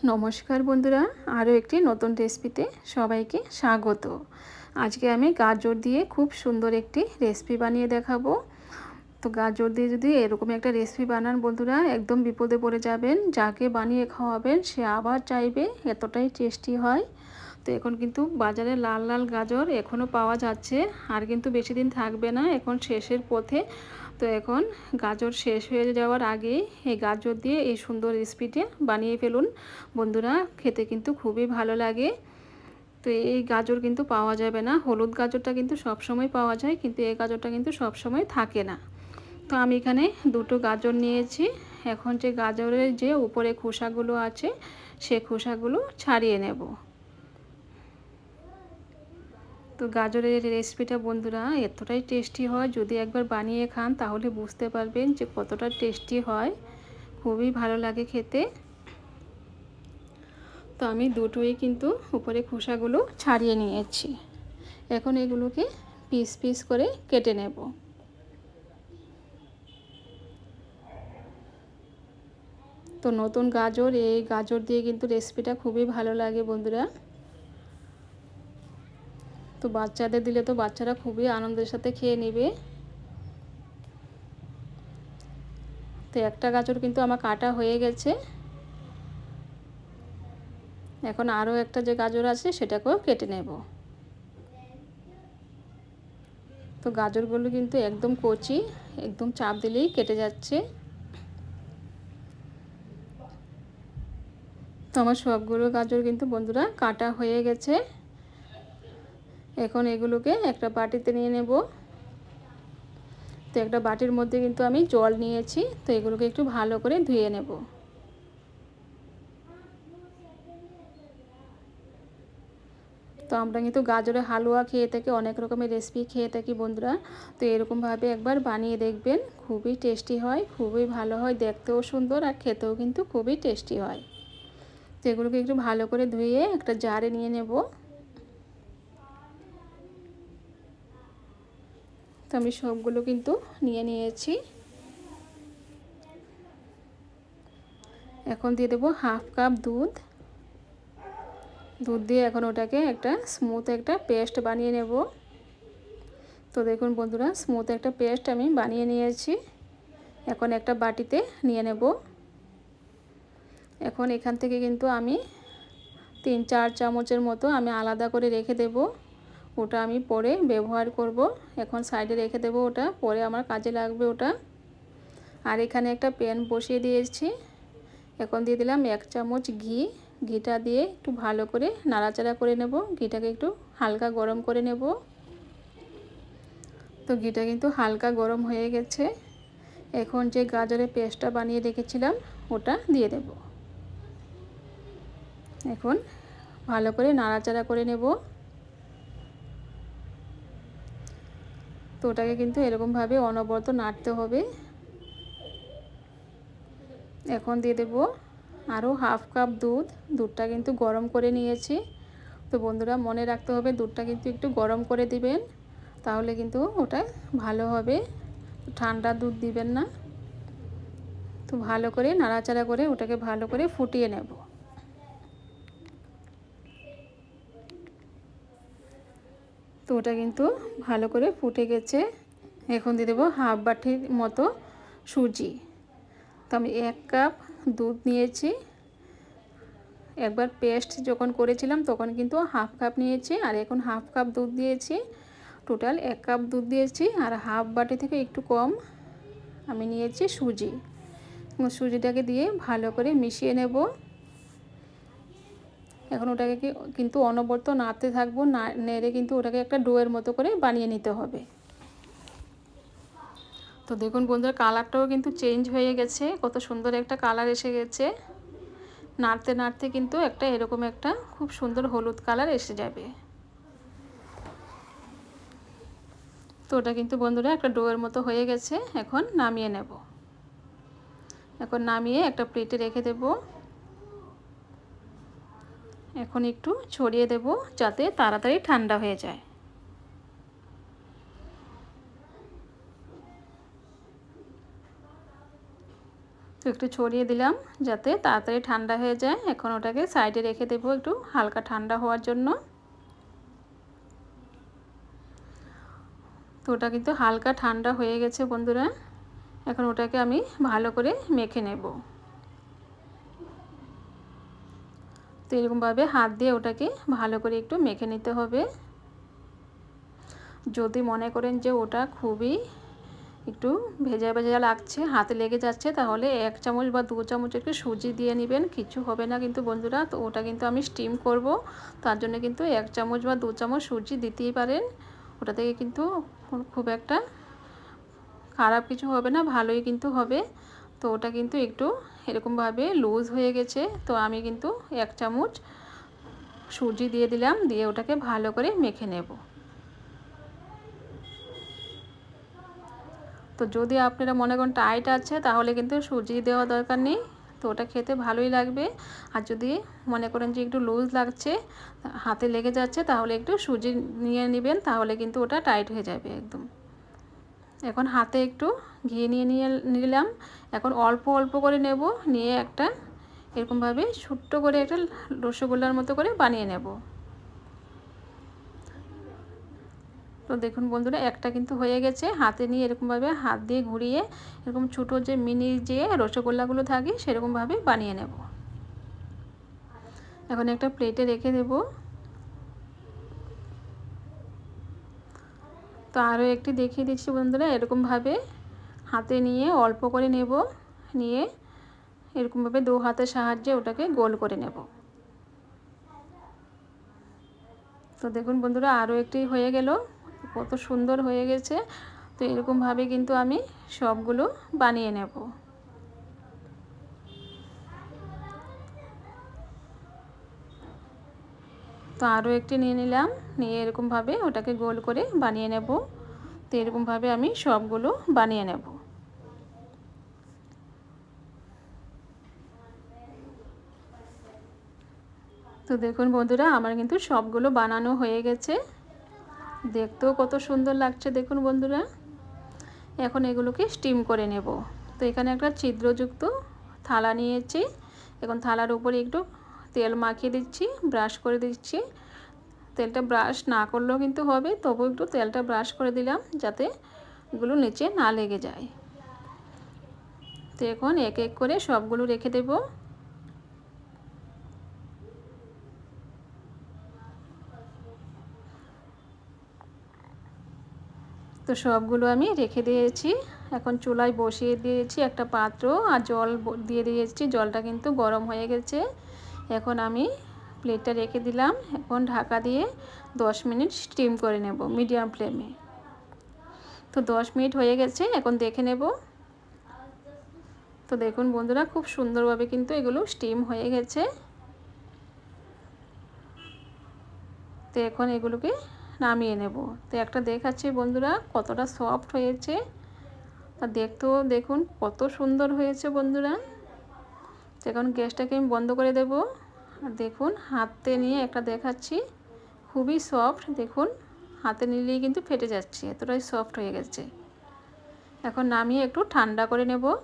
নমস্কার বন্ধুরা, আরও একটি নতুন রেসিপিতে সবাইকে স্বাগত। আজকে আমি গাজর দিয়ে খুব সুন্দর একটি রেসিপি বানিয়ে দেখাবো। তো গাজর দিয়ে যদি এরকম একটা রেসিপি বানান বন্ধুরা, একদম বিপদে পড়ে যাবেন, যাকে বানিয়ে খাওয়াবেন সে আবার চাইবে, এতটাই টেস্টি হয়। তো এখন কিন্তু বাজারে লাল লাল গাজর এখনও পাওয়া যাচ্ছে, আর কিন্তু বেশি দিন থাকবে না, এখন শেষের পথে তো এখন গাজর শেষ হয়ে যাওয়ার আগেই এই গাজর দিয়ে এই সুন্দর রেসিপিটা বানিয়ে ফেলুন। বন্ধুরা, খেতে কিন্তু খুবই ভালো লাগে। তো এই গাজর কিন্তু পাওয়া যাবে না। হলুদ গাজরটা কিন্তু সব সময় পাওয়া যায়, কিন্তু এই গাজরটা কিন্তু সব সময় থাকে না। তো আমি এখানে দুটো গাজর নিয়েছি। এখন যে গাজরের যে উপরে খোসাগুলো আছে, সে খোসাগুলো ছাড়িয়ে নেব। তো গাজরের রেসিপিটা বন্ধুরা এতটাই টেস্টি হয়, যদি একবার বানিয়ে খান তাহলে বুঝতে পারবেন যে কতটা টেস্টি হয়। খুবই ভালো লাগে খেতে। তো আমি দুটোই কিন্তু উপরে খোসাগুলো ছাড়িয়ে নিয়েছি। এখন এগুলোকে পিস পিস করে কেটে নেব। তো নতুন গাজর, এই গাজর দিয়ে কিন্তু রেসিপিটা খুবই ভালো লাগে বন্ধুরা। তো বাচ্চাদের দিলে তো বাচ্চারা খুবই আনন্দের সাথে খেয়ে নেবে। তো একটা গাজর কিন্তু আমার কাটা হয়ে গেছে। এখন আরও একটা যে গাজর আছে সেটাকেও কেটে নেব। তো গাজরগুলো কিন্তু একদম কচি, একদম চাপ দিলেই কেটে যাচ্ছে। তো আমার সবগুলো গাজর কিন্তু বন্ধুরা কাটা হয়ে গেছে। এখন এগুলোকে একটা বাটিতে নিয়ে নেব। তো একটা বাটির মধ্যে কিন্তু আমি জল নিয়েছি, তো এগুলোকে একটু ভালো করে ধুয়ে নেব। তো আমরা কিন্তু গাজরের হালুয়া খেয়ে থাকি, অনেক রকমের রেসিপি খেয়ে থাকি বন্ধুরা। তো এরকমভাবে একবার বানিয়ে দেখবেন, খুবই টেস্টি হয়, খুবই ভালো হয়, দেখতেও সুন্দর আর খেতেও কিন্তু খুবই টেস্টি হয়। তো এগুলোকে একটু ভালো করে ধুয়ে একটা জারে নিয়ে নেব। তো আমি সবগুলো কিন্তু নিয়ে নিয়েছি। এখন দিয়ে দেবো হাফ কাপ দুধ। দুধ দিয়ে এখন ওটাকে একটা স্মুথ একটা পেস্ট বানিয়ে নেব। তো দেখুন বন্ধুরা স্মুথ একটা পেস্ট আমি বানিয়ে নিয়েছি। এখন একটা বাটিতে নিয়ে নেব। এখন এখান থেকে কিন্তু আমি তিন, চার চামচের মতো আমি আলাদা করে রেখে দেবো। ওটা আমি পরে ব্যবহার করব। এখন সাইডে রেখে দেব ওটা, পরে আমার কাজে লাগবে ওটা। আর এখানে একটা প্যান বসিয়ে দিয়েছি। এখন দিয়ে দিলাম এক চামচ ঘি। ঘিটা দিয়ে একটু ভালো করে নাড়াচাড়া করে নেব। ঘিটাকে একটু হালকা গরম করে নেব। তো ঘিটা কিন্তু হালকা গরম হয়ে গেছে। এখন যে গাজরের পেস্টটা বানিয়ে রেখেছিলাম, ওটা দিয়ে দেব। এখন ভালো করে নাড়াচাড়া করে নেব। তো ওটাকে কিন্তু এরকমভাবে অনবরত নাড়তে হবে। এখন দিয়ে দেব আরও হাফ কাপ দুধ। দুধটা কিন্তু গরম করে নিয়েছি। তো বন্ধুরা, মনে রাখতে হবে দুধটা কিন্তু একটু গরম করে দিবেন, তাহলে কিন্তু ওটা ভালো হবে। ঠান্ডা দুধ দিবেন না। তো ভালো করে, নাড়াচাড়া করে ওটাকে ভালো করে ফুটিয়ে নেব। তো ওটা কিন্তু ভালো করে ফুটে গেছে। এখন দিয়ে দেবো হাফ বাটির মতো সুজি। তো আমি এক কাপ দুধ নিয়েছি। একবার পেস্ট যখন করেছিলাম তখন কিন্তু হাফ কাপ নিয়েছি আর এখন হাফ কাপ দুধ দিয়েছি। টোটাল এক কাপ দুধ দিয়েছি আর হাফ বাটি থেকে একটু কম আমি নিয়েছি সুজি। সুজিটাকে দিয়ে ভালো করে মিশিয়ে নেব। এখন ওটাকে কিন্তু অনবরত নাড়তে থাকব, না নেড়ে কিন্তু ওটাকে একটা ডোয়ের মতো করে বানিয়ে নিতে হবে। তো দেখুন বন্ধুরা কালারটাও কিন্তু চেঞ্জ হয়ে গেছে, কত সুন্দর একটা কালার এসে গেছে। নাড়তে নাড়তে কিন্তু একটা এরকম একটা খুব সুন্দর হলুদ কালার এসে যাবে। তো ওটা কিন্তু বন্ধুরা একটা ডোয়ের মতো হয়ে গেছে, এখন নামিয়ে নেব। এখন নামিয়ে একটা প্লেটে রেখে দেবো। এখন একটু ছড়িয়ে দেব যাতে তাড়াতাড়ি ঠান্ডা হয়ে যায়। তো একটু ছড়িয়ে দিলাম যাতে তাড়াতাড়ি ঠান্ডা হয়ে যায়। এখন ওটাকে সাইডে রেখে দেবো একটু হালকা ঠান্ডা হওয়ার জন্য। তো ওটা কিন্তু হালকা ঠান্ডা হয়ে গেছে বন্ধুরা। এখন ওটাকে আমি ভালো করে মেখে নেব। তো এরকমভাবে হাত দিয়ে ওটাকে ভালো করে একটু মেখে নিতে হবে। যদি মনে করেন যে ওটা খুবই একটু ভেজা ভেজা লাগছে, হাতে লেগে যাচ্ছে, তাহলে এক চামচ বা দু চামচ একটু সুজি দিয়ে নেবেন। কিছু হবে না কিন্তু বন্ধুরা, তো ওটা কিন্তু আমি স্টিম করব। তার জন্য কিন্তু এক চামচ বা দু চামচ সুজি দিতেই পারেন। ওটা থেকে কিন্তু খুব একটা খারাপ কিছু হবে না, ভালোই কিন্তু হবে। তো ওটা কিন্তু একটু এরকমভাবে লুজ হয়ে গেছে। তো আমি কিন্তু এক চামচ সুজি দিয়ে দিলাম, দিয়ে ওটাকে ভালো করে মেখে নেব। তো যদি আপনারা মনে করেন টাইট আছে, তাহলে কিন্তু সুজি দেওয়া দরকার নেই। তো ওটা খেতে ভালোই লাগবে। আর যদি মনে করেন যে একটু লুজ লাগছে, হাতে লেগে যাচ্ছে, তাহলে একটু সুজি নিয়ে নেবেন, তাহলে কিন্তু ওটা টাইট হয়ে যাবে একদম। এখন হাতে একটু ঘি নিয়ে নিয়ে নিলাম। এখন অল্প অল্প করে নেব, নিয়ে একটা এরকমভাবে ছোট্ট করে একটা রসগোল্লার মতো করে বানিয়ে নেব। তো দেখুন বন্ধুরা, একটা কিন্তু হয়ে গেছে। হাতে নিয়ে এরকমভাবে হাত দিয়ে ঘুরিয়ে এরকম ছোটো যে মিনি যে রসগোল্লাগুলো থাকে, সেরকমভাবে বানিয়ে নেব। এখন একটা প্লেটে রেখে দেব। তো আরও একটি দেখিয়ে দিচ্ছি বন্ধুরা, এরকমভাবে হাতে নিয়ে অল্প করে নেব, নিয়ে এরকমভাবে দু হাতের সাহায্যে ওটাকে গোল করে নেব। তো দেখুন বন্ধুরা, আরও একটি হয়ে গেল, কত সুন্দর হয়ে গেছে। তো এরকমভাবে কিন্তু আমি সবগুলো বানিয়ে নেব। তো আরও একটি নিয়ে নিলাম। নিয়ে এরকমভাবে ওটাকে গোল করে বানিয়ে নেব। তো এরকমভাবে আমি সবগুলো বানিয়ে নেব। তো দেখুন বন্ধুরা, আমার কিন্তু সবগুলো বানানো হয়ে গেছে। দেখতেও কত সুন্দর লাগছে দেখুন বন্ধুরা। এখন এগুলোকে স্টিম করে নেব। তো এখানে একটা ছিদ্রযুক্ত থালা নিয়েছি। এখন থালার উপরে একটু তেল মাখিয়ে দিচ্ছি ব্রাশ করে দিচ্ছি। তেলটা ব্রাশ না করলেও কিন্তু হবে তবু একটু তেলটা ব্রাশ করে দিলাম যাতে এগুলো নিচে না লেগে যায়। তো এখন এক এক করে সবগুলো রেখে দেবো। তো সবগুলো আমি রেখে দিয়েছি। এখন চুলায় বসিয়ে দিয়েছি একটা পাত্র আর জল দিয়ে দিয়েছি। জলটা কিন্তু গরম হয়ে গেছে। এখন আমি প্লেটটা রেখে দিলাম। এখন ঢাকা দিয়ে 10 মিনিট স্টিম করে নেব মিডিয়াম ফ্লেমে তো 10 মিনিট হয়ে গেছে, এখন দেখে নেব। তো দেখুন বন্ধুরা, খুব সুন্দরভাবে কিন্তু এগুলো স্টিম হয়ে গেছে। তো এখন এগুলোকে নামিয়ে নেব। তো একটা দেখাচ্ছি বন্ধুরা, কতটা সফট হয়েছে। আর দেখতেও দেখুন কত সুন্দর হয়েছে বন্ধুরা। এখন গ্যাসটাকে আমি বন্ধ করে দেব। আর দেখুন, হাতে নিয়ে একটা দেখাচ্ছি। খুবই সফট, দেখুন, হাতে নিলেই কিন্তু ফেটে যাচ্ছে, এতটাই সফট হয়ে গেছে। এখন নামিয়ে একটু ঠান্ডা করে নেব।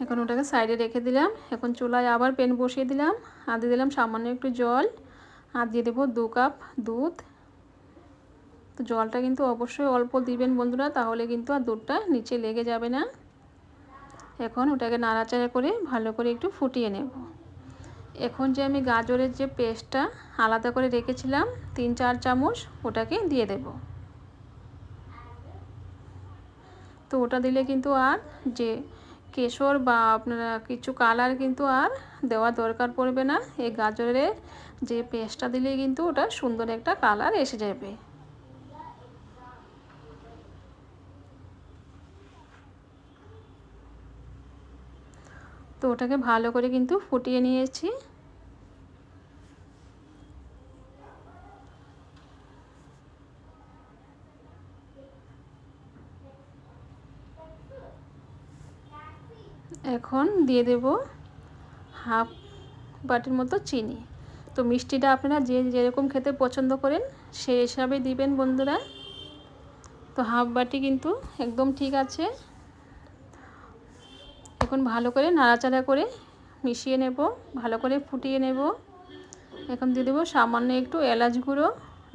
এখন ওটাকে সাইডে রেখে দিলাম। এখন চুলায় আবার পেন বসিয়ে দিলাম। আর দিয়ে দিলাম সামান্য একটু জল। আর দিয়ে দেবো দু কাপ দুধ। তো জলটা কিন্তু অবশ্যই অল্প দিবেন বন্ধুরা, তাহলে কিন্তু আর দুধটা নিচে লেগে যাবে না। এখন ওটাকে নাড়াচাড়া করে ভালো করে একটু ফুটিয়ে নেব। এখন যে আমি গাজরের যে পেস্টটা আলাদা করে রেখেছিলাম, তিন চার চামচ ওটাকে দিয়ে দেব। তো ওটা দিলে কিন্তু আর যে কেশর বা আপনারা কিছু কালার কিন্তু আর দেওয়া দরকার পড়বে না। এই গাজরের যে পেস্টটা দিলে কিন্তু ওটা সুন্দর একটা কালার এসে যাবে। তো ওটাকে ভালো করে কিন্তু ফুটিয়ে নিয়েছি। এখন দিয়ে দেব হাফ বাটির মতো চিনি। তো মিষ্টিটা আপনারা যে যেরকম খেতে পছন্দ করেন সেই হিসাবে দিবেন বন্ধুরা। তো হাফ বাটি কিন্তু একদম ঠিক আছে। এখন ভালো করে নাড়াচাড়া করে মিশিয়ে নেব, ভালো করে ফুটিয়ে নেব। এখন দিয়ে দেবো সামান্য একটু এলাচ গুঁড়ো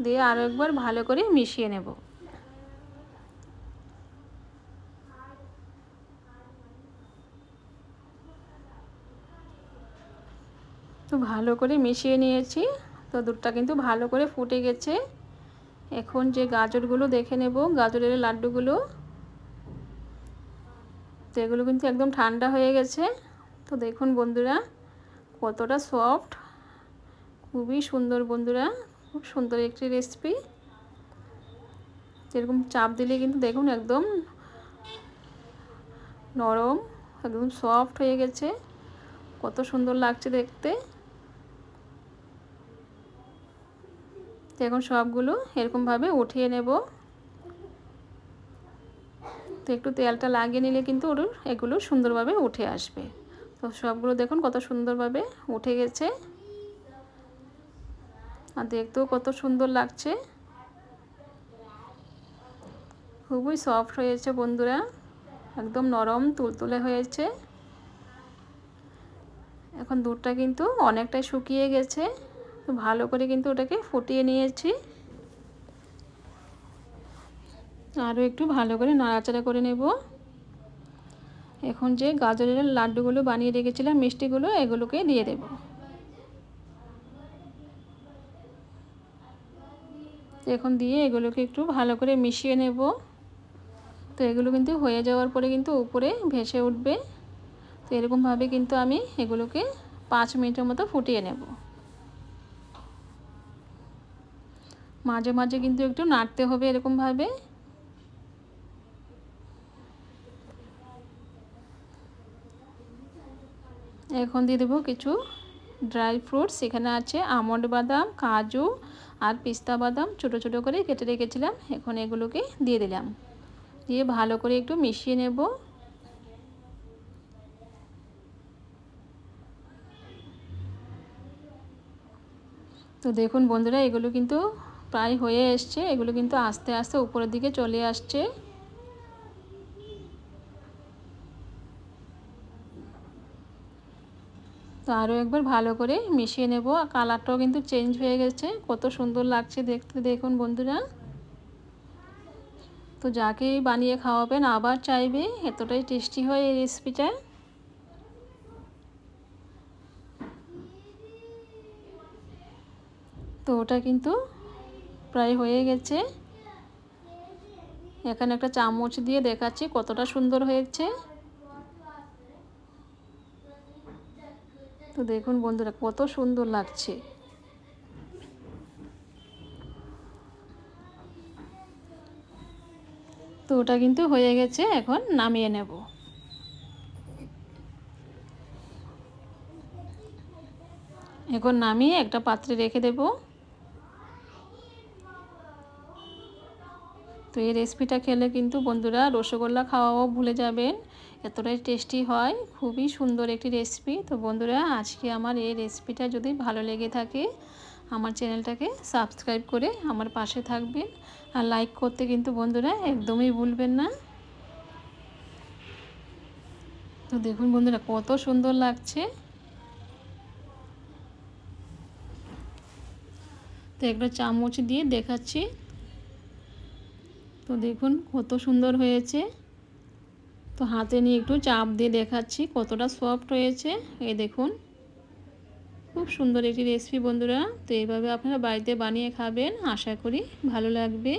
দিয়ে আরও একবার ভালো করে মিশিয়ে নেব। তো ভালো করে মিশিয়ে নিয়েছি, তো দুধটা কিন্তু ভালো করে ফুটে গেছে। এখন যে গাজরগুলো দেখে নেব, গাজরের লাড্ডুগুলো। তো এগুলো কিন্তু একদম ঠান্ডা হয়ে গেছে। তো দেখুন বন্ধুরা, কতটা সফট খুবই সুন্দর বন্ধুরা, খুব সুন্দর একটি রেসিপি যেরকম চাপ দিলে কিন্তু দেখুন একদম নরম, একদম সফট হয়ে গেছে। কত সুন্দর লাগছে দেখতে। এখন সবগুলো এরকমভাবে উঠিয়ে নেব। তো একটু তেলটা লাগিয়ে নিলে কিন্তু ওর এগুলো সুন্দরভাবে উঠে আসবে। তো সবগুলো দেখুন কত সুন্দরভাবে উঠে গেছে। আর দেখতেও কত সুন্দর লাগছে। খুবই সফট হয়েছে বন্ধুরা, একদম নরম তুলতুলে হয়েছে। এখন দুধটা কিন্তু অনেকটাই শুকিয়ে গেছে। ভালো করে কিন্তু ওটাকে ফুটিয়ে নিয়েছি। আরও একটু ভালো করে নাড়াচাড়া করে নেব। এখন যে গাজরের লাড্ডুগুলো বানিয়ে রেখেছিলাম, মিষ্টিগুলো, এগুলোকে দিয়ে দেব। এখন দিয়ে এগুলোকে একটু ভালো করে মিশিয়ে নেব। তো এগুলো কিন্তু হয়ে যাওয়ার পরে কিন্তু উপরে ভেসে উঠবে। তো এরকমভাবে কিন্তু আমি এগুলোকে পাঁচ মিনিটের মতো ফুটিয়ে নেব। মাঝে মাঝে কিন্তু একটু নাড়তে হবে এরকমভাবে। এখন দিয়ে দেবো কিছু ড্রাই ফ্রুটস। এখানে আছে আমন্ড বাদাম, কাজু আর পিস্তা বাদাম। ছোটো ছোটো করে কেটে রেখেছিলাম। এখন এগুলোকে দিয়ে দিলাম। দিয়ে ভালো করে একটু মিশিয়ে নেব। তো দেখুন বন্ধুরা, এগুলো কিন্তু প্রায় হয়ে এসছে। এগুলো কিন্তু আস্তে আস্তে উপরের দিকে চলে আসছে। তো আরও একবার ভালো করে মিশিয়ে নেব। আর কালারটাও কিন্তু চেঞ্জ হয়ে গেছে। কত সুন্দর লাগছে দেখতে। দেখুন বন্ধুরা। তো যাকেই বানিয়ে খাওয়াবেন, আবার চাইবে। এতটাই টেস্টি হয় এই রেসিপিটা তো ওটা কিন্তু প্রায় হয়ে গেছে। এখানে একটা চামচ দিয়ে দেখাচ্ছি কতটা সুন্দর হয়েছে। তো দেখুন বন্ধুরা, কত সুন্দর লাগছে। তো ওটা কিন্তু হয়ে গেছে, এখন নামিয়ে নেব। এখন নামিয়ে একটা পাত্রে রেখে দেব। তো এই রেসিপিটা খেলে কিন্তু বন্ধুরা রসগোল্লা খাওয়াও ভুলে যাবেন। এতটাই টেস্টি হয়, খুবই সুন্দর একটি রেসিপি তো বন্ধুরা, আজকে আমার এই রেসিপিটা যদি ভালো লেগে থাকে, আমার চ্যানেলটাকে সাবস্ক্রাইব করে আমার পাশে থাকবেন। আর লাইক করতে কিন্তু বন্ধুরা একদমই ভুলবেন না। তো দেখুন বন্ধুরা, কত সুন্দর লাগছে। তো একটা চামচ দিয়ে দেখাচ্ছি। তো দেখুন কত সুন্দর হয়েছে। তো হাতে নিয়ে একটু চাপ দিয়ে দেখাচ্ছি কতটা সফট হয়েছে। এই দেখুন। খুব সুন্দর একটি রেসিপি বন্ধুরা। তো এইভাবে আপনারা বাড়িতে বানিয়ে খাবেন, আশা করি ভালো লাগবে।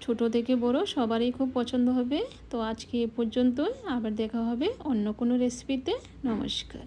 ছোট থেকে বড় সবারই খুব পছন্দ হবে। তো আজকে এ পর্যন্তই। আবার দেখা হবে অন্য কোনো রেসিপিতে নমস্কার।